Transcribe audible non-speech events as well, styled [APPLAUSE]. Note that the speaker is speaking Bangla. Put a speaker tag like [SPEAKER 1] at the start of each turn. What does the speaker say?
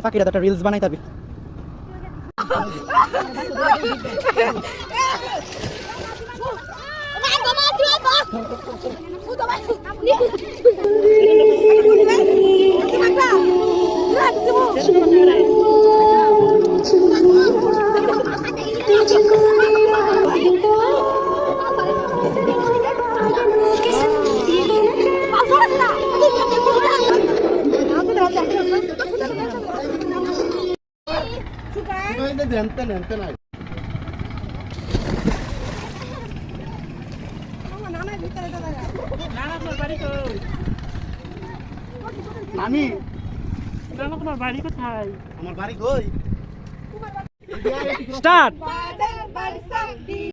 [SPEAKER 1] ফাঁকিরা তো একটা রিলস বানাই তাবি। [LAUGHS]
[SPEAKER 2] দেনতে নেনতে নানি
[SPEAKER 3] তোমার বাড়ি কোথায়
[SPEAKER 2] আমার বাড়ি কই
[SPEAKER 1] স্টার্ট